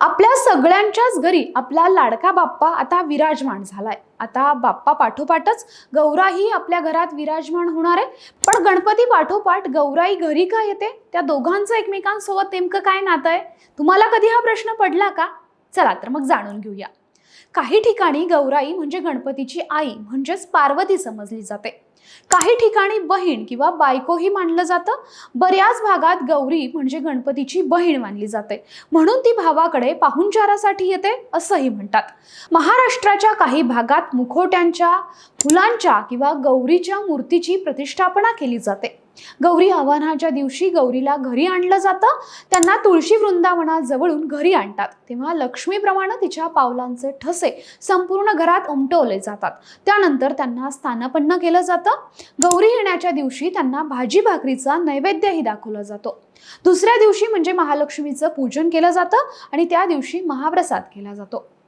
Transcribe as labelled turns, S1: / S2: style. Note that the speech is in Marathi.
S1: आपल्या सगळ्यांच्याच घरी आपला लाडका बाप्पा आता विराजमान झालाय. आता बाप्पा पाठोपाठच गौराही आपल्या घरात विराजमान होणार आहे. पण गणपती पाठोपाठ गौराई घरी का येते? त्या दोघांचं एकमेकांसोबत नेमकं काय नातं आहे? तुम्हाला कधी हा प्रश्न पडला का? चला तर मग जाणून घेऊया. काही ठिकाणी गौराई म्हणजे गणपतीची आई म्हणजेच पार्वती समजली जाते. काही ठिकाणी बहीण किंवा बायकोही मानलं जातं. बऱ्याच भागात गौरी म्हणजे गणपतीची बहीण मानली जाते. म्हणून ती भावाकडे पाहुणचारासाठी येते असंही म्हणतात. महाराष्ट्राच्या काही भागात मुखोट्यांच्या फुलांच्या किंवा गौरीच्या मूर्तीची प्रतिष्ठापना केली जाते. गौरी आव्हानाच्या दिवशी गौरीला घरी आणलं जातं. त्यांना तुळशी वृंदावनाजवळून घरी आणतात. तेव्हा लक्ष्मीप्रमाणे तिच्या पावलांचे ठसे संपूर्ण घरात उमटवले जातात. त्यानंतर त्यांना स्थानपन्न केलं जातं. गौरी येण्याच्या दिवशी त्यांना भाजी भाकरीचा नैवेद्यही दाखवला जातो. दुसऱ्या दिवशी म्हणजे महालक्ष्मीचं पूजन केलं जातं आणि त्या दिवशी महाप्रसाद केला जातो.